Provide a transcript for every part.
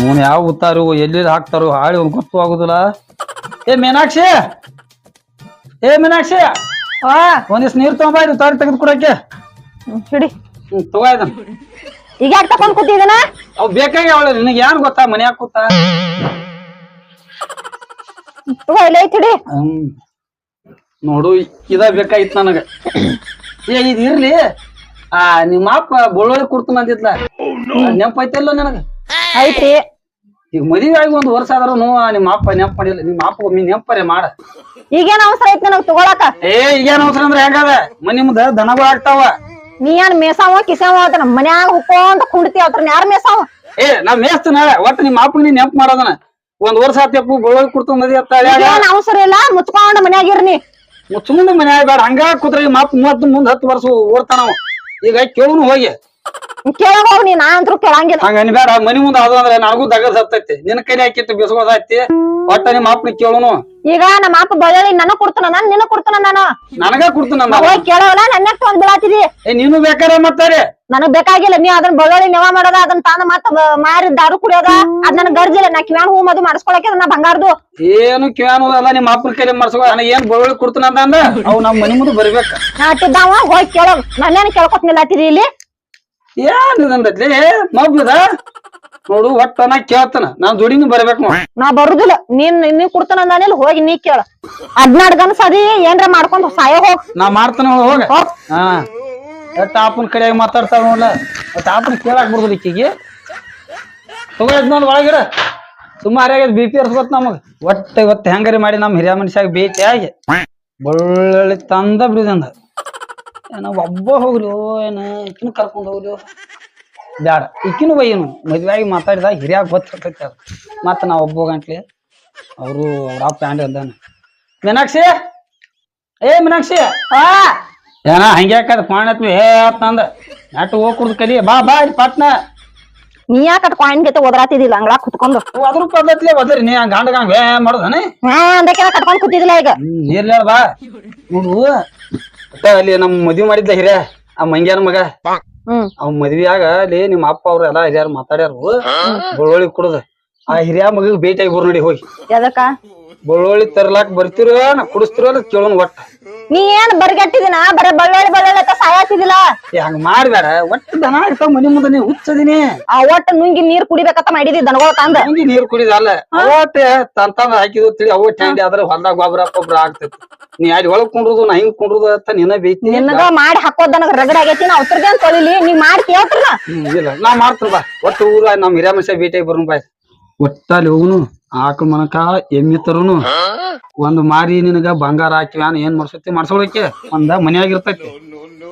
Non ಯಾವ ಉತ್ತಾರು ಎಲ್ಲಿ ಹಾಕ್ತಾರೋ ಹಾಳಿ ಒಂದು ಗೊತ್ತು ಆಗುದಿಲ್ಲ. ಏ ಮೀನಾಕ್ಷಿ! ಏ ಮೀನಾಕ್ಷಿ! ಆ ಒಂದಿವ್ಸ ನೀರ್ ತಗೊಂಬ ಇದು ತಾರಿ ತೆಗೆದು ಕೊಡಕ್ಕೆ. ಹಿಡಿ. ಹ್ಮ್ ತಗೋ ಇದನ್ನ. ಈಗ ಯಾಕೆ ತಕೊಂಡ್ ಕೂತಿದನ? ಅವ್ ಬೇಕಾಗಿ ಅವಳ ನಿನಗೆ ಏನ್ ಗೊತ್ತಾ ಮನ್ಯಾಗ ಕೂತ? ತಗೋ ಇಲ್ಲ ಐತ್ ಹಿಡಿ. ಹ್ಮ್. ನೋಡು ಇದ ಬೇಕಾಗಿತ್ ನನಗ. ಏ ಇದ್ ಇರ್ಲಿ. ಆ ನಿಮ್ಮ ಅಪ್ಪ ಬಳ್ಳೊಳ್ಳಿ ಕೊಡ್ತಾನ ಅಂತಿದ್ಲ ನೆನಪೈತಲ್ಲ ನನಗ? ಐತಿ ಈಗ ಮದುವೆ ಆಗಿ ಒಂದ್ ವರ್ಷ ಆದ್ರೂ ನಿಮ್ಮ ಅಪ್ಪ ನೆನಪು ಮಾಡಿಲ್ಲ ನಿಮ್ಮ ಅಪ್ಪ ಒಮ್ಮೆ ನೆನಪರೆ ಮಾಡ. ಈಗೇನ ಅವಸರ ಐತಿ ನನಗ್ ತಗೊಳಕ? ಏ ಈಗೇನ ಅವಸರ ಅಂದ್ರೆ ಹೆಂಗದ? ಮನಿ ಮುಂದ ದನಗಳು ಆಗ್ತಾವ. ನೀ ಏನ್ ಮೇಸಾವ ಕಿಸಾವ ನಮ್ಮ ಮನ್ಯಾಗ ಹುಕ್ಕೊಂತ ಕುಂಡ್ತಿ ಅವ್ರನ್ನ ಯಾರ ಮೇಸಾವ ಏ ನಾ ಮೇಸ್ತ ನಾಳೆ ಒಟ್ಟು ನಿಮ್ಮ ಅಪ್ಪಗೆ ನೀ ನೆನಪು ಮಾಡೋದನ. ಒಂದ್ ವರ್ಷ ಆತಪ್ಪ ಬಳ್ಳೊಳ್ಳಿ ಕುಡ್ತ ಮದಿ ಅತ್ತ ಏನ್ ಅವಸರ ಇಲ್ಲ ಮುಚ್ಕೊಂಡ್ ಮನ್ಯಾಗ ಇರ್ನಿ ಮುಂದೆ ಮನ್ಯಾಗ ಬೇಡ ಹಂಗ ಕೂತ್ರ ನಿಮ್ಮ ಅಪ್ಪ ಮೂವತ್ತು ಮುಂದ್ ಹತ್ತು ವರ್ಷ ಓಡ್ತಾನವ. ಈಗ ಕೇಳುನು ಹೋಗಿ. ಹೋಗ್ ನೀ ನಾ ಅಂತೂ ಕೇಳಂಗಿಲ್ಲ. ಹಂಗ ಅನ್ಬೇಡ ಮನಿ ಮುಂದ ಅದು ಅಂದ್ರೆ ನನಗೂ ದಗದ್ ಹತ್ತೈತಿ ನಿನ್ನ ಕೈಲಿ ಹಾಕಿತ್ತು ಬಿಸ್ಕೋದೈತಿ ಒಟ್ಟ ನಿಮ್ಮ ಅಪ್ಪನ ಕೇಳುನು. ಈಗ ನಮ್ಮ ಅಪ್ಪ ಬಳ್ಳೊಳ್ಳಿ ನನಗ್ ಕೊಡ್ತಾನ ನಾನು ನಿನಗ್ ಕೊಡ್ತಾನ ನಾನು. ನನಗ ಕೊಡ್ತಾನ ಹೋಗಿ ಕೇಳೋಲ್ಲ ನನ್ನ ಒಂದ್ ಬೀಳಾತಿದಿ? ಏ ನೀನು ಬೇಕಾರೆ ಮತ್ತಾರೆ. ನನಗ್ ಬೇಕಾಗಿಲ್ಲ ನೀ ಅದನ್ನ ಬಗಳಿ ನೆವ ಮಾಡೋದ ಅದನ್ನ ತಾನ ಮತ್ತ ಮಾರಿ ದಾರು ಕುಡಿಯೋದ ಅದ್ ನನಗ್ ಗರ್ಜಿಲ್ಲ ನಾ ಕಿವ್ಯಾಣ ಹೂ ಮದು ಮಾಡಿಸ್ಕೊಳಕ್ಕೆ ನಾ ಬಂಗಾರದು. ಏನು ಕಿವಾನು ಅಲ್ಲ ನಿಮ್ಮ ಅಪ್ಪನ ಕೈಲಿ ಮಾಡಿಸ್ಕೊ ನಾನು ಏನ್ ಬಗಳಿ ಕೊಡ್ತಾನ ಅಂದ ಅವ್ ನಮ್ಮ ಮನಿ ಮುಂದೆ ಬರ್ಬೇಕ. ನಾ ಅಟ್ಟಿದ್ದಾವ ಹೋಗಿ ಕೇಳೋ ನನ್ನೇನು ಕೇಳ್ಕೊತ್ನಿಲ್ಲ ಇಲ್ಲಿ? ಏನ್ ಇದಂದತ್ಲಿ ಮಗ್ಗದ? ನೋಡು ಒಟ್ಟ ನಾ ಕೇಳ್ತಾನ. ನಾನ್ ದುಡಿನು ಬರ್ಬೇಕು ನೋಡ್. ನಾ ಬರುದಿಲ್ಲ. ನೀನ್ ನೀ ಕೊಡ್ತಾನ ಅಂದಾನಿಲ್ಲ ಹೋಗಿ ನೀ ಕೇಳ. ಹದ್ನಾಡ್ ಗನ್ಸ್ ಅದಿ ಏನ್ರ ಮಾಡ್ಕೊಂಡ್ ಸಾಯ ಹೋಗ್. ನಾ ಮಾಡ್ತಾನ ನೋಡು, ಹೋಗ. ಹಾ. ಎಟ್ಟ ಅಪ್ಪನ ಕಡೆಯಾಗ ಮಾತಾಡ್ತಾಳ ನೋಡ್ಲ. ಒಟ್ಟ ಅಪ್ಪನ ಕೇಳಾಕ್ ಬರ್ದಿಲ್ಲ ಈಕಿಗೆ. ತಗೋದ್ ನೋಡ್ ಒಳಗಿರ. ಸುಮಾರು ಬಿ ಪಿ ಇರ್ಸ್ಕೊತ್ ನಮಗ್. ಒಟ್ಟ ಇವತ್ತು ಹೆಂಗರಿ ಮಾಡಿ ನಮ್ ಹಿರಿಯ ಮನುಷ್ಯಾಗ ಬೇಟಿ ಆಗಿ. ಬಳ್ಳಿ ತಂದ ಬಿಡಿದಂದ. ಏನ ಒಬ್ಬ ಹೋಗ್ಲಿ ಏನ ಇಕ್ಕಿನ ಕರ್ಕೊಂಡ್ ಹೋಗ್ಲಿ. ಬ್ಯಾಡ. ಇಕ್ಕಿನ ಬೈನು ಮದ್ವೆಯಾಗಿ ಮಾತಾಡಿದ ಮಾತಾಡಿದಾಗ ಹಿರಿಯಾಗ ಗೊತ್ತಿರ್ತೈತಿ ಅದು. ಮತ್ತ ನಾ ಒಬ್ಬ ಗಂಟ್ಲಿ ಅವರು ಅವ್ರ ಪ್ಯಾಂಡ್ ಅಂದಾನ ಮೀನಾಕ್ಷಿ? ಏ ಮೀನಾಕ್ಷಿ ಆ? ಏನ ಹಂಗ್ಯಾಕದ ಪಾಣಿ ಏ ಹೇ ಅಂತಂದ ನಾಟು ಹೋಗ್ ಕುಡ್ದು ಕಲಿ. ಬಾ ಬಾ ಇಲ್ಲಿ ಪಟ್ನ. ನೀ ಯಾಕ ಕಾಯಿನ್ ಗತೆ ಒದರಾತಿದಿಲ್ಲ ಅಂಗಳ ಕುತ್ಕೊಂಡು. ಅದ್ರ ಪದ್ಧತಿ ಒದ್ರಿ. ನೀ ಗಾಂಡ ಗಂಡ ಗಂಗ ಹೇ ಮಾಡೋದನೆ ಹಾ ಅಂದಕ್ಕೆ ಕಟ್ಕೊಂಡ್ ಕೂತಿದಿಲ್ಲ ಈಗ. ನೀರ್ಲ ಬಾ. ನೋಡು. ಒಟ್ಟ ಅಲ್ಲಿ ನಮ್ ಮದ್ವಿ ಮಾಡಿದ್ದ ಹಿರಿಯ ಆ ಮಂಗ್ಯಾನ ಮಗ. ಹ್ಮ್. ಅವ್ ಮದ್ವಿಯಾಗ ಅಲ್ಲಿ ನಿಮ್ಮ ಅಪ್ಪ ಅವ್ರ ಎಲ್ಲಾ ಹಿರಿಯಾರ್ ಮಾತಾಡ್ಯಾರು. ಬಳ್ಳೊಳ್ಳಿ ಕುಡ್ದ. ಆ ಹಿರಿಯ ಮಗ ಭೇಟಿಯಾಗಿ ಬರ್ ನೋಡಿ ಹೋಗಿ. ಎದಕ್ಕ ಬಳ್ಳೊಳ್ಳಿ ತರ್ಲಾಕ್ ಬರ್ತಿರೋ ನಾ ಕುಡಿಸ್ತಿರೋ ಅಂತ ಕೇಳೋನ್ ಒಟ್ಟ. ನೀ ಏನ್ ಬರ್ಗಟ್ಟಿದಿನ? ಬರ ಬಳ್ಳೊಳ್ಳಿ ಬಳ್ಳೊಳ್ಳಿ ಅಂತ ಹೆಂಗ್ ಏ ಹಂಗ ಮಾಡ್ಬೇಡ. ಒಟ್ಟು ದನ ಆಗ್ತಾವ ಮನಿ ಮುಂದೆ ನೀ ಹುಚ್ಚದಿನಿ. ಆ ಒಟ್ಟ ನುಂಗಿ ನೀರ್ ಕುಡಿಬೇಕಂತ ಮಾಡಿದಿ ದನಗಳ ತಂದ? ನುಂಗಿ ನೀರ್ ಕುಡಿದಲ್ಲ ಅಲ್ಲ. ತನ್ ತಂತಂದ ಹಾಕಿದ್ ತಿಳಿ ಅವ ಟ್ಯಾಂಡಿ ಆದ್ರ ಹೊಲ್ದಾಗ ಗೊಬ್ಬರ ಗೊಬ್ಬರ ಆಗ್ತೈತಿ. ನೀ ಅಲ್ಲಿ ಒಳಗ್ ಕುಂಡ್ರದು ನಾ ಹಿಂಗ್ ಕುಂಡ್ರದು ಅಂತ ನಿನ್ನ ಬೈತಿ ನಿನ್ನಗ ಮಾಡಿ ಹಾಕೋದ್ ನನಗ ರಗಡ ಆಗೈತಿ ನಾ ಅವ್ರದ್ದೇನ್ ತೊಳಿಲಿ ನೀ ಮಾಡಿ ಕೇಳ್ತಾರ ಇಲ್ಲ. ನಾ ಮಾಡ್ತೀನಿ ಬಾ. ಒಟ್ಟು ಊರ ನಮ್ ಹಿರಿಯ ಮನುಷ್ಯ ಭೇಟಿಯಾಗಿ ಬರೋಣ ಬಾಯ್ ಒಟ್ಟ ಅಲ್ಲಿ ಹೋಗುನು. ಆಕಳ ಮನಕ ಎಮ್ಮಿ ಒಂದು ಒಂದ್ ಮಾರಿ ನಿನಗ ಬಂಗಾರ ಹಾಕಿವ್ಯಾನ ಏನ್ ಮಾಡ್ಸತಿ ಮಾಡ್ಸೋಳಕ್ಕೆ? ಒಂದ ಮನ್ಯಾಗ ಇರ್ತೈತಿ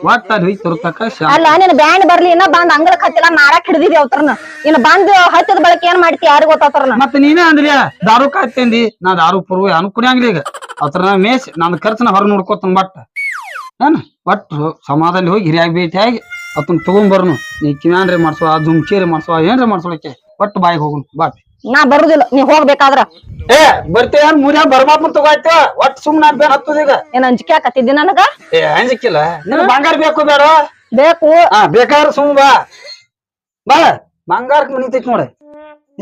ಒಟ್ಟ ಅಲ್ಲಿ ಹೋಗಿ ತರ್ತಕ್ಕ ಶಾ ಅಲ್ಲ ನಿನ್ ಬ್ಯಾಂಡ್ ಬರ್ಲಿ ಇನ್ನ ಬಂದ್ ಅಂಗಳಕ್ ಹತ್ತಿಲ್ಲ ಮಾರಾಕ್ ಹಿಡಿದಿದಿ ಅವ್ರನ್ನ ಇನ್ನ ಬಂದ್ ಹತ್ತಿದ ಬಳಕ ಏನ್ ಮಾಡ್ತಿ ಯಾರಿಗ್ ಗೊತ್ತಾತ್ರನ ಮತ್ತ ನೀನೇ ಅಂದ್ರಿ ದಾರು ಕಾಯ್ತೇಂದಿ ನಾ ದಾರು ಪೂರ್ವ ಅನು ಕುಡಿಯಂಗಿಲ್ಲ ಈಗ. ಅವತ್ರ ಮೇಸ್ ನನ್ನ ಖರ್ಚನ ಹೊರ ನೋಡ್ಕೋತನ್ ಬಟ್. ಏನ್? ಒಟ್ಟು ಸಮಾಜದಲ್ಲಿ ಹೋಗಿ ಹಿರಿಯಾಗಿ ಭೇಟಿಯಾಗಿ ತಗೊಂಡ್ ಬರ್ನು. ನೀ ಕಿವ್ಯಾನ್ರಿ ಮಾಡ್ಸುವ ಆ ಮಾಡ್ಸುವ ಮಾಡ್ಸೋ ಏನ್ರಿ ಮಾಡ್ಸೋಳಕ್ಕೆ? ಒಟ್ಟು ಬಾಯಿಗೆ ಹೋಗುನು ಬಾ. ನಾ ಬರುದಿಲ್ಲ ನೀ ಹೋಗ್ಬೇಕಾದ್ರ. ಏ ಬರ್ತೀಯ? ಮೂರ್ಯಾಗ ಬರ್ಬಾರ್ದು ತಗೋಯ್ತ. ಒಟ್ ಸುಮ್ನ ಹತ್ತದೀಗ ಹತ್ತದ ಈಗ. ಏನ್ ಅಂಜಿಕೆ ಹಾಕತ್ತಿದ್ದಿ ನನಗ? ಏ ಅಂಜಿಕಿಲ್ಲ. ನಿನ್ ಬಂಗಾರ ಬೇಕು ಬೇಡ. ಬೇಕು. ಹಾ ಬೇಕಾದ್ರ ಸುಮ್ ಬಾ. ಬಾ. ಬಂಗಾರ ನಿಂತೈತಿ ನೋಡ.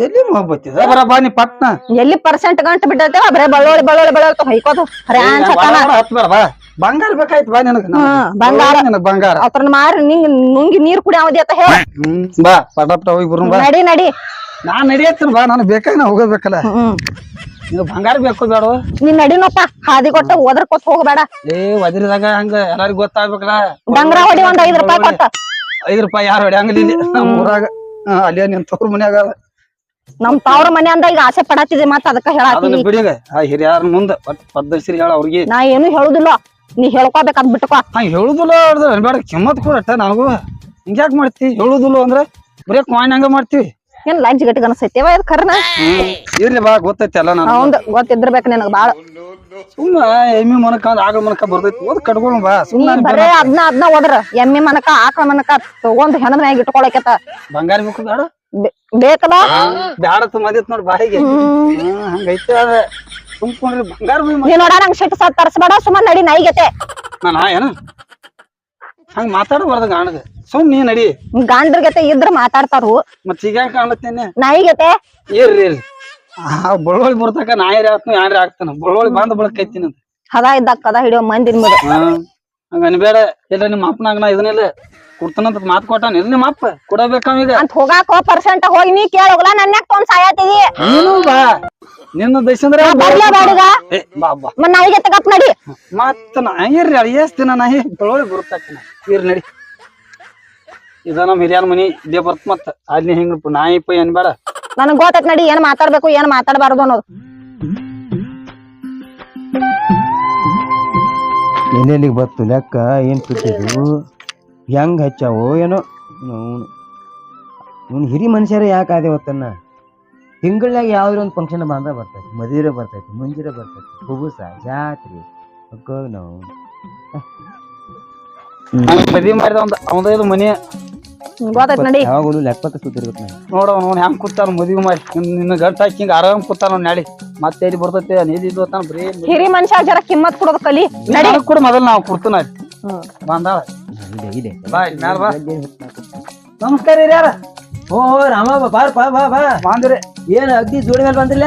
ಎಲ್ಲಿ ಮೊಹಬ್ಬತ್ತಿದ ಬರ ಬಾ ನೀ ಪಟ್ನ. ಎಲ್ಲಿ ಪರ್ಸೆಂಟ್ ಗಂಟ ಬಿಟ್ಟೈತೆ ಬರೇ ಬಳ್ಳೋಳಿ ಬಳ್ಳೋಳಿ ಬಳ್ಳೋಳಿ ಹೊಯ್ಕೋದು. ಹತ್ ಬೇಡ ಬಾ. ಬಂಗಾರ ಬೇಕಾಯ್ತು ಬಾ ನಿನಗ. ಬಂಗಾರ. ನಿನಗ ಬಂಗಾರ. ಅತ್ರ ಮಾರಿ ನಿಂಗ್ ನುಂಗಿ ನೀರ್ ಕುಡಿಯಾವ್ದಿ ಅಂತ ಹೇಳ. ಬಾ ಪಟ ಪಟ ಹೋಗಿ ಬರು ನಡಿ ನಡಿ. ನಾನ್ ನಡಿಯತ್ತೀನಿ ಬಾ ನಾನು ಬೇಕಾಗಿ ನಾ ಹೋಗಬೇಕಲ್ಲ. ಹ್ಮ್ ನೀವು ಬಂಗಾರ ಬೇಕು ಬೇಡ. ನೀನ್ ನಡಿನಪ್ಪ ಹಾದಿ ಕೊಟ್ಟ ಓದ್ರ ಕೊತ್ ಹೋಗ್ಬೇಡ. ಏ ಒದರಿದಾಗ ಹಂಗ ಎಲ್ಲಾರಿಗೂ ಗೊತ್ತಾಗ್ಬೇಕಲ್ಲ. ಡಂಗ್ರ ಹೊಡಿ ಒಂದ್ ಐದ್ ರೂಪಾಯಿ ಕೊಟ್ಟ. ಐದ್ ರೂಪಾಯಿ ಯಾರು ಹೊಡ್ಯಂಗಿಲ್ಲ ಇಲ್ಲಿ. ನಮ್ಮ ಊರಾಗ ಹಾ, ಅಲ್ಲೇ ನಿನ್ ತವ್ರ ಮನ್ಯಾಗ ನಮ್ ತವ್ರ ಮನೆ ಅಂದ ಈಗ ಆಸೆ ಪಡಾತಿದೆ ಮತ್ತ ಅದಕ್ಕ ಅದನ್ನ ಹೇಳಾತೀನಿ ಬಿಡಿಗ ಆ ಹಿರಿಯರ ಮುಂದ ಒಟ್ ಪದ್ಧತಿ ಹೇಳ ಅವ್ರಿಗೆ. ನಾ ಏನು ಹೇಳುದಿಲ್ಲ. ನೀ ಹೇಳ್ಕೋಬೇಕ ಅದ್ ಬಿಟ್ಕೋ. ಹಾ ಹೇಳುದಿಲ್ಲ ಅವ್ರದ್ದು ಬೇಡ ಕಿಮ್ಮತ್ ಕೊಡಟ್ಟ ನಾವು ಹಿಂಗ್ಯಾಕ್ ಮಾಡ್ತಿ? ಹೇಳುದಿಲ್ಲ ಅಂದ್ರೆ ಬರೀ ಕಾಯಿನ್ ಹಂಗ ಮಾಡ್ತೀವಿ. ಏನ್ ಲಂಚ್ ಗಟ್ಟಿಗೆ ಅನಸ್ತೈತೆ ಇದ್ ಖರ್ನ ಇರ್ಲಿ ಬಾ ಗೊತ್ತೈತಿ ಅಲ್ಲ ನಾನು ಗೊತ್ತಿದ್ರಬೇಕು ಗೊತ್ತಿದ್ರಬೇಕ ನಿನಗ ಬಾಳ. ಸುಮ್ಮ ಎಮ್ಮಿ ಮನಕ ಆಕಳ ಮನಕ ಬರ್ತೈತಿ ಓದ್ ಕಟ್ಕೊಳ್ಳ ಬಾ ನೀ ಸುಮ್ಮನೆ ಬರೇ ಅದ್ನ ಅದ್ನ ಓದ್ರ ಎಮ್ಮಿ ಮನಕ ಆಕಳ ಮನಕ ತಗೊಂಡ್ ಹೆಣದ ಮ್ಯಾಗ ಇಟ್ಕೊಳಕತ್ತ ಬಂಗಾರ ಬೇಕು ಬೇಡ ಬೇಕಲ್ಲ ಬ್ಯಾಡ ತುಂಬಿತ್ ನೋಡ್ ಬಾಯಿಗೆ. ಹಂಗೈತೆ ಅದ ತುಂಬ್ಕೊಂಡ್ರಿ ಬಂಗಾರ ನೀ ನೋಡ ನಂಗ್ ಸಿಟ್ಟು ಸತ್ ತರ್ಸ್ಬೇಡ ಸುಮ್ಮನೆ ನಡಿ ನೈಗತೆ. ನಾನು ಏನ? ಹಂಗ ಮಾತಾಡಬಾರ್ದು ಗಾಣಗ ಸುಮ್ ನೀ ನಡಿ. ಗಂಡ್ರ ಗತೆ ಇದ್ರ ಮಾತಾಡ್ತಾರು ಮತ್ ಈಗ ಕಾಣತ್ತೇನೆ ನಾಯಿ ಗತೆ ಏರ್ರಿ ಇರ್ರಿ. ಆ ಬಳ್ಳೊಳ್ಳಿ ಬರ್ತಕ ನಾಯಿ ಯಾರು ಆಗ್ತಾನ ಯಾರ ಆಗ್ತಾನ. ಬಳ್ಳೊಳ್ಳಿ ಬಂದ ಬಳಕೈತಿನ ಹದ ಇದ್ದಾಗ ಕದ ಹಿಡಿಯೋ ಮಂದಿನ ಮೇಲೆ ಹಂಗ ಅನ್ಬೇಡ. ಇಲ್ಲ ನಿಮ್ಮ ಅಪ್ಪನಾಗ ನಾ ಇದನ್ನೆಲ್ಲ ಕೊಡ್ತಾನಂತ ಮಾತು ಕೊಟ್ಟಾನ. ಇಲ್ಲ ನಿಮ್ಮ ಅಪ್ಪ ಕೊಡಬೇಕ ಈಗ. ಅಂತ ಹೋಗಾಕ ಪರ್ಸೆಂಟ್ ಹೋಗಿ ನೀ ಕೇಳೋಗ್ಲ ನನ್ನ ಯಾಕೆ ತೊಗೊಂಡ್ ಸಾಯತಿದಿ ನೀನು ಬಾ. ನಿನ್ನ ದೈಸಂದ್ರ ಬರ್ಲೇ ಬಾಡಿಗ ಬಾ ಬಾ. ನಾಯಿ ನಾಯಿಗೆ ತಗಪ್ ನಡಿ. ಮತ್ತ ನಾ ಇರ್ರಿ ಎಷ್ಟ್ ದಿನ ನಾಯಿ? ಬಳ್ಳೊಳ್ಳಿ ಬರುತ್ತಾಕಿನ ಇರ್ ನಡಿ. ಇದ ನಮ್ ಹಿರಿಯರ ಮನಿ ಇದೇ ಬರ್ತ ಮತ್ತ ಅಲ್ಲಿ ಹಿಂಗ ನಾಯಿ ಪೈ ಅನ್ಬೇಡ ನನಗ್ ಗೊತ್ತೈತ್ ನಡಿ ಏನ್ ಮಾತಾಡ್ಬೇಕು ಏನ್ ಮಾತಾಡಬಾರ್ದು ಅನ್ನೋದು. ಎಲ್ಲೆಲ್ಲಿಗೆ ಬತ್ತು ಲೆಕ್ಕ ಏನು ಬಿಟ್ಟಿದ್ರು ಹೆಂಗ್ ಹಚ್ಚಾವೋ ಏನೋ? ಇವ್ನು ಹಿರಿ ಮನುಷ್ಯರೇ ಯಾಕೆ ಆದೆ ಹೊತ್ತನ್ನ ತಿಂಗಳಾಗ ಯಾವ್ದಾರ ಒಂದು ಫಂಕ್ಷನ್ ಬಂದ ಬರ್ತೈತಿ ಮದುವೆ ಬರ್ತೈತಿ ಮುಂಜಿರೆ ಬರ್ತೈತಿ ಕುಬುಸ ಜಾತ್ರೆ ನಾವು ಮದುವೆ ಮಾಡಿದ ಒಂದು ಅವಂದ ಇದು ಮನಿ ನಡಿ. ಯಾವಾಗಲೂ ಲೆಕ್ಕಕ್ಕೆ ಸುತ್ತಿರ್ಬೇಕು ನಾನು. ನೋಡ ನೋಡ್ ಹೆಂಗ್ ಕೂತಾನ ಮದ್ವಿ ಮಾಡಿ. ನಿನ್ನ ಗಂಟ ಹಾಕಿ ಹಿಂಗ ಆರಾಮ್ ಕೂತಾನ ಅವ್ನ್ ನಾಳಿ. ಮತ್ತೆ ಎಲ್ಲಿ ಬರ್ತೈತೆ ನೀಲಿ ಇದು ಅಂತಾನ ಬರೀ ಹಿರಿ ಮನುಷ್ಯ ಜರ ಕಿಮ್ಮತ್ ಕೊಡೋದು ಕಲಿ ನಡಿ. ನನಗ್ ಕೂಡ ಮೊದಲ್ ನಾವು ಕೊಡ್ತೀನ ಬಂದಾಳ. ಇದೆ ಇದೆ. ಬಾ ಇಲ್ಲಿ ಮ್ಯಾಲ್ ಬಾ. ನಮಸ್ಕಾರ ಹಿರಿಯರ. ಓ ರಾಮ ಬಾ ಬಾರ್ ಬಾ ಬಾ ಬಾ. ಬಾಂದ್ರೆ. ಏನ್ ಅಗ್ದಿ ಜೋಡಿ ಮೇಲೆ ಬಂದಿಲ್ಲ?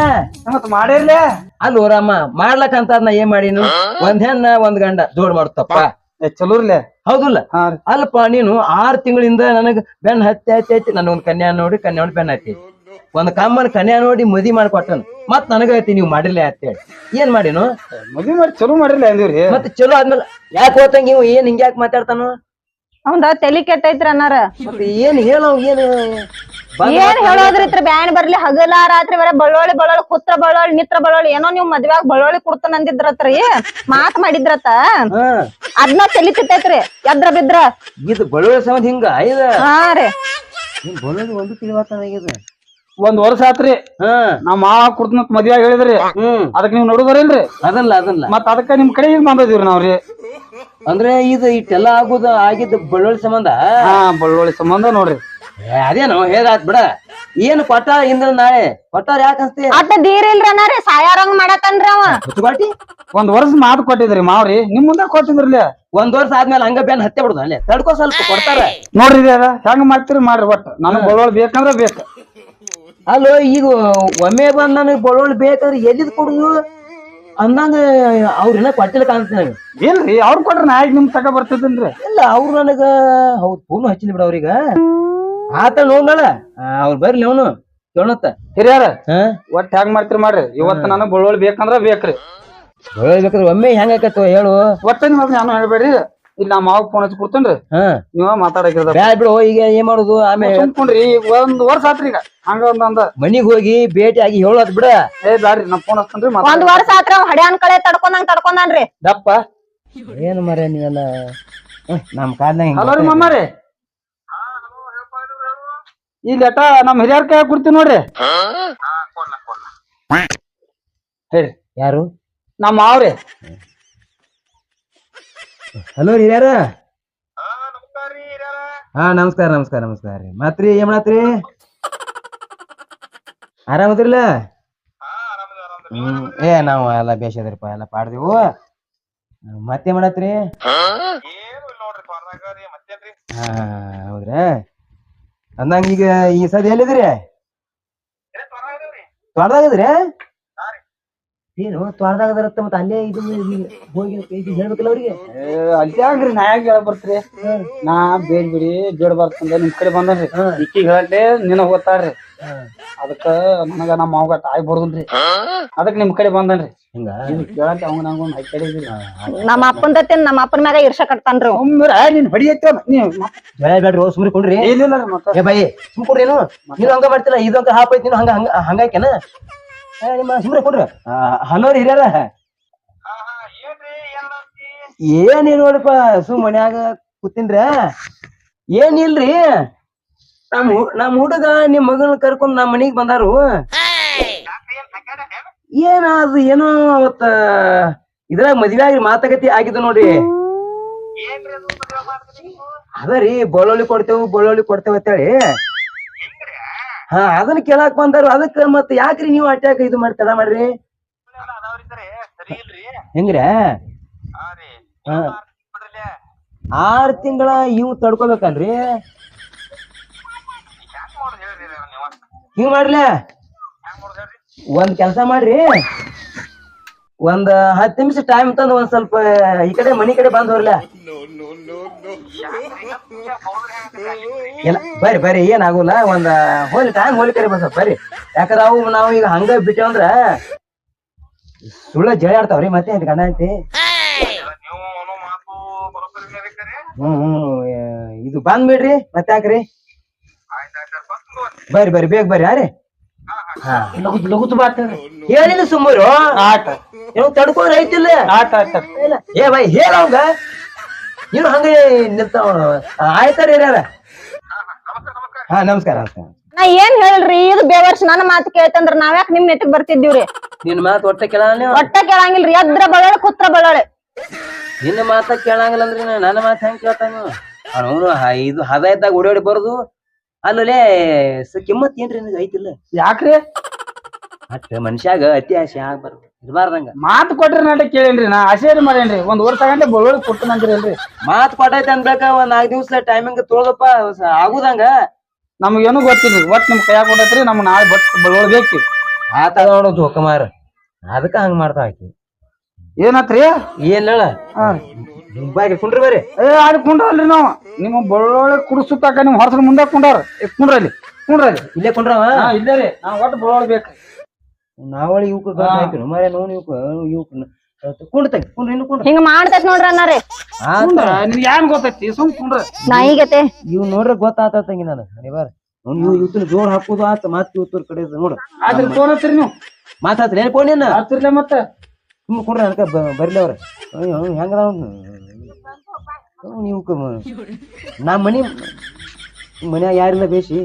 ಮತ್ ಮಾಡಿರ್ಲೆ. ಅಲ್ಲೋ ರಾಮ ಮಾಡ್ಲಕ್ಕಂತ ನಾ ಏನ್ ಮಾಡಿನು? ಒಂದ್ ಹೆಣ್ಣ ಒಂದ್ ಗಂಡ. ಜೋಡ್ ಮಾಡ್ತಪ್ಪ. ಚಲೋ ಇರ್ಲೆ. ಹೌದಿಲ್ಲ? ಅಲ್ಪಾ ನೀನು ಆರ್ ತಿಂಗಳಿಂದ ನನಗ ಬೆನ್ ಹತ್ತಿ ಹತ್ತಿ ಹತ್ತಿ ನನ್ನ ಒಂದ್ ಕನ್ಯಾ ನೋಡಿ ಕನ್ಯಾ ನೋಡಿ ಬೆನ್ ಹತ್ತಿ ಒಂದ್ ಕಮ್ಮನ್ ಕನ್ಯಾ ನೋಡಿ ಮದಿ ಮಾಡ್ಕೊಟ್ಟನು. ಮತ್ ನನಗ ಐತಿ ನೀವು ಮಾಡಿಲ್ಲ ಅಂತೇಳಿ. ಏನ್ ಮಾಡಿನು? ಮದಿ ಮಾಡಿ ಚಲೋ ಮಾಡಿರ್ಲಿ ಅಂದ್ರಿ ಮತ್ ಚಲೋ ಆದ್ಮೇಲೆ ಯಾಕೆ ಹೋತಂಗ ಇವ್ ಏನ್ ಹಿಂಗ್ಯಾಕ್ ಮಾತಾಡ್ತಾನು? ಅವಂದ ತಲಿ ಕೆಟ್ಟೈತ್ರ ಅನ್ನಾರ. ಮತ್ತೆ ಏನ್ ಹೇಳ ಏನ್ ಏನ್ ಹೇಳೋದ್ರಿತ್ರ ಬ್ಯಾನ್ ಬರ್ಲಿ ಹಗಲ ರಾತ್ರಿ ಬರ ಬಳ್ಳೊಳ್ಳಿ ಬಳ್ಳೊಳ್ಳಿ ಕುತ್ರ ಬಳ್ಳೊಳ್ಳಿ ನಿತ್ರ ಬಳ್ಳೊಳ್ಳಿ ಏನೋ ನೀವ್ ಮದ್ವ್ಯಾಗ ಬಳ್ಳೊಳ್ಳಿ ಕುಡ್ತಾನ ಅಂದಿದ್ರತ್ರಿ ಮಾತ್ ಮಾಡಿದ್ರತ ಹಾ. ಅದ್ನ ಚಲಿತೈತ್ರಿ ಎದ್ರ ಬಿದ್ರ? ಇದು ಬಳುವಳಿ ಸಂಬಂಧ ಹಿಂಗ ಇದ ಹಾ ರೀ. ಬಳುವಳಿ ಒಂದು ವರ್ಷ ಆತ್ರಿ. ಹಾ. ನಾವ್ ಮಾವ ಕುಡ್ತನಂತ ಮದ್ವೆ ಹೇಳಿದ್ರಿ. ಹ್ಮ್. ಅದಕ್ ನೀವ್ ನೋಡುದರಿಲ್ರಿ ಅದಲ್ಲ ಅದಲ್ಲ. ಮತ್ ಅದಕ್ಕ ನಿಮ್ ಕಡೆ ಈಗ ಬಂದಿದೀವ್ರಿ ನಾವ್ರಿ. ಅಂದ್ರೆ ಇದು ಇಟ್ಟೆಲ್ಲ ಆಗುದ ಆಗಿದ್ದ ಬಳ್ಳೊಳ್ಳಿ ಸಂಬಂಧ? ಹಾ ಬಳ್ಳೊಳ್ಳಿ ಸಂಬಂಧ ನೋಡ್ರಿ. ಅದೇನು ಹೇಗಾತ್ ಬಿಡ. ಏನು ಕೊಟ್ಟ ಇಂದ್ರ ನಾಳೆ? ಕೊಟ್ಟಾರ ಯಾಕ ಅನ್ಸ್ತಿ? ಅಟ್ಟ ಇಲ್ರಿ ಅನ್ನಾರಿ ಸಾಯಾರಂಗ್ ಮಾಡತನ್ರಿ ಅವ. ಹುಚ್ಚುಗಾಟಿ ಒಂದ್ ವರ್ಷ ಮಾತು ಕೊಟ್ಟಿದ್ರಿ ಮಾವ್ರಿ. ನಿಮ್ ಮುಂದೆ ಕೊಟ್ಟಿದ್ರಲ್ಲ. ಒಂದ್ ವರ್ಷ ಆದ್ಮೇಲೆ ಹಂಗ ಬೇನ್ ಹತ್ತೆ ಬಿಡುದು ಅಲ್ಲೇ. ತಡ್ಕೋ ಸ್ವಲ್ಪ ಕೊಡ್ತಾರ. ನೋಡ್ರಿ ಅದ ಹೆಂಗ್ ಮಾಡ್ತೀರಿ ಮಾಡ್ರಿ ಒಟ್ಟ. ನನಗ್ ಬಳ್ಳೊಳ್ಳಿ ಬೇಕಂದ್ರ ಬೇಕ. ಅಲ್ಲೋ ಈಗ ಒಮ್ಮೆ ಬಂದ್ ನನಗ್ ಬಳ್ಳುಳ್ಳಿ ಬೇಕಂದ್ರೆ ಎಲ್ಲಿದ್ ಕೊಡುದು? ಅಂದಂಗ ಅವ್ರ ಕೊಟ್ಟಿಲ್ಲ ಕಾಣ್ತೀನಿ ನನಗೆ. ಇಲ್ರಿ ಅವ್ರ ಕೊಟ್ರ ನಾ ಈಗ ನಿಮ್ ತಗ ಬರ್ತಿದ್ದೀನ್ರಿ ಇಲ್ಲ ಅವ್ರು ನನಗ ಹೌದ್ ಫೋನ್ ಹಚ್ಚಿಲ್ಲ ಬಿಡ ಅವ್ರೀಗ. ಆತ ನೋಡ್ನಳ ಅವ್ರು ಬರ್ಲಿ ಅವನು. ಕೇಳತ್ತ. ಹಿರಿಯರ ಒಟ್ಟ ಹೆಂಗ್ ಮಾಡ್ತೀರಿ ಮಾಡ್ರಿ? ಇವತ್ತು ನಾನು ಬಳ್ಳೊಳ್ಳಿ ಬೇಕಂದ್ರ ಬೇಕ್ರಿ. ಬಳ್ಳುಳ್ಳಿ ಬೇಕ್ರಿ ಒಮ್ಮೆ ಹೆಂಗ ಆಕತ್ತೋ ಹೇಳು. ಒಟ್ಟ ನಿಮ್ ನಾನು ಹೇಳ್ಬೇಡ್ರಿ. ಇಲ್ಲಿ ನಮ್ಮ ಮಾವ್ ಫೋನ್ ಹಚ್ಚಿ ಕೊಡ್ತೇನ್ರಿ. ಹಾ. ನೀವ ಮಾತಾಡಕಿರ್ತಾರೆ ಬ್ಯಾಡ್ ಬಿಡು ಈಗ ಏನ್ ಮಾಡುದು? ಆಮೇಲೆ ಸುಮ್ಕೊಂಡ್ರಿ ಈಗ ಒಂದ್ ವರ್ಷ ಆತ್ರಿ ಈಗ. ಹಂಗ ಒಂದ್ ಅಂದ. ಮನಿಗ್ ಹೋಗಿ ಭೇಟಿ ಆಗಿ ಹೇಳೋದ್ ಬಿಡ. ಏ ಬ್ಯಾಡ್ರಿ ನಾ ಫೋನ್ ಹಚ್ತೇನ್ರಿ ಒಂದ್ ವರ್ಷ ಆತ್ರ ಹಡ್ಯಾನ್ ಕಳೆ ತಡ್ಕೊಂಡಂಗ್ ತಡ್ಕೊಂಡಾನ್ರಿ. ದಪ್ಪ. ಏನ್ ಮರ ನೀವೆಲ್ಲ? ಹ್ಮ್, ನಮ್ ಕಾಲ್ನಾಗ ಹಲೋ ರೀ ಈ ಲೆಟ ನಮ್ ಹಿರಿಯರ್ ಕೈ ಕೊಡ್ತೀವಿ ನೋಡ್ರಿ. ಹೇಳಿ ಯಾರು? ನಮ್ಮ ಮಾವ್ರಿ. ಹಲೋ ರೀ ಯಾರ ಹಾ ನಮಸ್ಕಾರ ನಮಸ್ಕಾರ ನಮಸ್ಕಾರ ರೀ. ಮತ್ರಿ ಏನ್ ಮಾಡತ್ರಿ ಆರಾಮದ್ರಿಲ್ಲ ಹ್ಮ್ ಏ ನಾವು ಎಲ್ಲ ಬೇಷದ್ರಿಪ್ಪ ಎಲ್ಲ ಪಾಡ್ದೆವು. ಮತ್ತೆ ಮಾಡತ್ರಿ ಹಾ ಹೌದ್ರಾ? ಅಂದಂಗ ಈಗ ಈ ಸದ ಎಲ್ಲಿದ್ರಿ ತ್ವಾಡ್ದಾಗದ್ರಿ ಏನು ತ್ವಾಡ್ದಾಗದ್ರತ್ತ ಮತ್ತೆ ಅಲ್ಲೇ ಇದು ಹೋಗಿ ಹೇಳ್ಬೇಕಲ್ಲ ಅವ್ರಿಗೆ. ಅಲ್ಲೇ ಹಂಗ್ರಿ ನಾ ಯಾಕೆ ಹೇಳ ಬರ್ತ್ರಿ? ನಾ ಬೇಡ್ಬಿಡಿ ಬೇಡ ಬರ್ತಂದ ನಿಮ್ ಕಡೆ ಬಂದ್ರಿ ಇಕ್ಕಿಗೆ ಹೇಳಟ್ಲೆ ನಿನ್ನ ಗೊತ್ತಾಡ್ರಿ ಅದಕ್ಕ ನನಗ ನಮ್ಮ ಮಾವಗ ತಾಯಿ ಬರುದಿಲ್ರಿ. ಅದಕ್ ನಿಮ್ ಕಡೆ ಬಂದನ್ರಿ. ಹಿಂಗ? ನಿಮ್ ಕೇಳಕ್ಕೆ ಅವಂಗ ನಂಗ ಒಂದ್ ಹೈ ನಮ್ಮ ಅಪ್ಪನ್ ತತ್ತೆ ನಮ್ಮ ಅಪ್ಪನ ಮ್ಯಾಗ ಇರ್ಷ ಕಟ್ತಾನ್ರಿ ಒಮ್ಮೆ ನೀನ್ ಹೊಡಿಯತ್ತ ನೀವ್ ಜಯ ಬೇಡ್ರಿ ಸುಮ್ರಿ ಕೊಡ್ರಿ. ಏನಿಲ್ಲ ರೀ ಏ ಬೈ ಸುಮ್ ಕೊಡ್ರಿ ಏನು ನೀನು ಹಂಗ ಬರ್ತಿಲ್ಲ ಇದು ಹಂಗ ಹಾಪ್ ಐತಿ ನೀನು ಹಂಗ ಹಂಗ ಹಂಗಾಯ್ಕೆನ ಏ, ನಿಮ್ಮ ಸುಮ್ರೆ ಕೊಡ್ರಿ. ಹಲೋ ರೀ ಹಿರಿಯರ? ಏನಿಲ್ಲ ನೋಡಪ್ಪ ಸುಮ್ ಮನ್ಯಾಗ ಕೂತಿನ್ರ. ಏನಿಲ್ರಿ ನಮ್ ನಮ್ ಹುಡುಗ ನಿಮ್ ಮಗನ ಕರ್ಕೊಂಡ್ ನಮ್ ಮನಿಗ್ ಬಂದಾರು. ಏನ ಅದು ಏನೋ ಅವತ್ತ ಇದ್ರಾಗ ಮದ್ವೆ ಆಗಿ ಮಾತುಕತೆ ಆಗಿದ್ದು ನೋಡ್ರಿ ಅದ ರೀ ಬಳ್ಳೊಳ್ಳಿ ಕೊಡ್ತೇವು ಬಳ್ಳೊಳ್ಳಿ ಕೊಡ್ತೇವೆ ಅಂತೇಳಿ. ಹಾ ಅದನ್ನ ಕೇಳಾಕ್ ಬಂದಾರು. ಅದಕ್ಕ ಮತ್ ಯಾಕ್ರಿ ನೀವು ಅಟ್ಯಾಕ ಇದು ಮಾಡಿ ತಡ ಮಾಡ್ರಿ? ಹೆಂಗ್ರ? ಆರ್ ತಿಂಗಳ ಇವ್ ತಡ್ಕೋಬೇಕಲ್ರಿ ಹಿಂಗ್ ಮಾಡ್ಲೆ? ಒಂದ್ ಕೆಲ್ಸ ಮಾಡ್ರಿ. ಒಂದ್ ಹತ್ತು ನಿಮಿಷ ಟೈಮ್ ತಂದು ಒಂದ್ ಸ್ವಲ್ಪ ಈ ಕಡೆ ಮನಿ ಕಡೆ ಬಂದ್ ಹೋರ್ಲ ಇಲ್ಲ ಬರ್ರಿ ಬರ್ರಿ ಏನ್ ಆಗೋಲ್ಲ ಒಂದ್ ಹೋಲಿ ಟೈಮ್ ಹೋಲಿ ಕಡೆ ಬಂದ್ ಬರ್ರಿ. ಯಾಕಂದ್ರ ಅವು ನಾವು ಈಗ ಹಂಗ ಬಿಟ್ಟೇವಂದ್ರ ಸುಳ್ಳ ಜಳಿ ಆಡ್ತಾವ್ರಿ ಮತ್ತೆ ಅಂತ ಗಂಡ ಐತಿ ಹ್ಮ್ ಹ್ಮ್ ಇದು ಬಂದ್ ಬಿಡ್ರಿ, ಮತ್ತೆ ಯಾಕ್ರಿ? ಬರ್ರಿ ಬರ್ರಿ ಬೇಗ ಬರ್ರಿ ಯಾರೇ ಹಾ. ಲಗುತ್ ಲಗುತ್ ಬಾತ್ ಹೇಳಿಲ್ಲ ಸುಮ್ಮರು. ಆಟ ನೀವು ತಡ್ಕೊಂಡ್ರೆ ಐತಿಲ್ಲ ಆಟ ಆಟ. ಏ ಬೈ ಹೇಳವಂಗ ನೀನು ಹಂಗೆ ನಿಲ್ತಾವ ಆಯ್ತಾರ ಯಾರ ಹಾ ನಮಸ್ಕಾರ ನಮಸ್ಕಾರ. ನಾ ಏನ್ ಹೇಳ್ರಿ? ಇದು ಬೇವರ್ಷ ನನ್ನ ಮಾತು ಕೇಳ್ತಂದ್ರ ನಾವ್ಯಾಕ್ ನಿಮ್ ನೆತ್ತಿಗೆ ಬರ್ತಿದ್ದೀವ್ರಿ? ನಿನ್ ಮಾತು ಒಟ್ಟ ಕೇಳ ಒಟ್ಟ ಕೇಳಂಗಿಲ್ರಿ. ಎದ್ರ ಬಳೋಳೆ ಕುತ್ರ ಬಳೋಳೆ. ನಿನ್ನ ಮಾತ ಕೇಳಂಗಿಲ್ಲ ಅಂದ್ರೆ ನನ್ನ ಮಾತು ಹೆಂಗ್ ಕೇಳ್ತಾನು ಅವನು ಇದು ಹದ ಇದ್ದಾಗ ಓಡಾಡಿ ಬರೋದು. ಅಲ್ಲೇ ಕಿಮ್ಮತ್ ಏನ್ರಿ ನಿನಗೆ ಐತಿಲ್ಲ? ಯಾಕ್ರಿ? ಮತ್ತ ಮನುಷ್ಯಾಗ ಅತಿ ಆಸೆ ಆಗ್ಬಾರ್ದು. ಇರ್ಬಾರ್ದಂಗ. ಮಾತು ಕೊಟ್ರಿ ನಾಟ ಕೇಳೇನ್ರಿ ನಾ ಆಸೆ ಮಾಡೇನ್ರಿ? ಒಂದ್ ವರ್ಷ ಗಂಟೆ ಬಳ್ಳೊಳ್ಳಿ ಅಲ್ರಿ. ಮಾತ್ ಕೊಟ್ಟೈತೆ ಅನ್ಬೇಕ ಒಂದ್ ನಾಲ್ಕು ದಿವಸ ಟೈಮಿಂಗ್ ತೊಳ್ದಪ್ಪ ಸ- ಆಗುದಂಗ? ನಮ್ಗೇನು ಗೊತ್ತಿಲ್ಲ ಒಟ್ ನಿಮ್ ಕೈಯಾಗ ಕೊಟ್ಟೈತ್ರಿ ನಮ್ ನಾಳೆ ಬಟ್ ಬಳ್ಳೊಳ್ಳಿ ಬೇಕ್ರಿ ಆತ ನೋಡು ಜೋಕಮಾರ ಅದಕ್ಕ ಹಂಗ ಮಾಡ್ತಾ ಆಕಿ. ಏನತ್ರಿ? ಏನ್ ಹೇಳ? ಹಾ. ಬಾಯ್ಗೆ ಕುಂಡ್ರಿ ಬರ್ರಿ ಏ ಅಲ್ಲಿ ಕುಂಡ್ರಲ್ರಿ ನಾವು. ನಿಮ್ಮ ಬಳ್ಳೊಳಗೆ ಕುಡಿಸುತ್ತಾಕ ನಿಮ್ ಹೊರಸ ಮುಂದೆ ಕುಂಡಾರ. ಕುಂಡ್ರಲ್ಲಿ ಕುಂಡ್ರಲ್ಲಿ ಇಲ್ಲೇ ಕುಂಡ್ರವ? ಹಾ ಇಲ್ಲೇ ರೀ. ನಾವ್ ಒಟ್ಟು ಬಳ್ಳೊಳಗೆ ಬೇಕು. ನಾವಳಿ ಇವಕ್ಕೆ ಹಾಕಿನ ಮರ ನೋನ್ ಇವಕ್ ಕುಂಡ ಕುಂಡ್ತಂಗ ಕುಂಡ್ರಿ ಇನ್ನು ಕುಂಡ್ರಿ. ಹಿಂಗ ಮಾಡ್ತೈತ್ ನೋಡ್ರಿ ಅನ್ನಾರಿ ಕುಂಡ್ರ ನಿಮ್ಗೆ ಯಾನ್ ಗೊತ್ತೈತಿ? ಸುಮ್ ಕುಂಡ್ರ. ನಾಯಿಗತೆ ಇವ್ ನೋಡ್ರಿ ಗೊತ್ತಾತಂಗಿ ನಾನು ಅನಿವಾರ ಇವ್ ಇವತ್ತಿನ ಜೋರ್ ಹಾಕುದು ಆತ ಮತ್ತೆ ಇವತ್ತರ ಕಡೆ ನೋಡ್ರಿ ಆದ್ರೆ ಫೋನ್ ಹಚ್ಚಿರಿ ನೀವು. ಮಾತಾಡ್ತೀನಿ ಏನ್ ಪೋಣಿನ ಹಚ್ಚಿರ್ಲೆ ಮತ್ತೆ. ಸುಮ್ಮ ಕುಂಡ್ರಿ ಅನ್ಕ ಬರ್ಲಿ ಅವ್ರ ಹೆಂಗದ ನೀವು ನಮ್ಮ ಮನಿ ಮನ್ಯಾಗ ಯಾರಿಲ್ಲ ಬೇಸಿ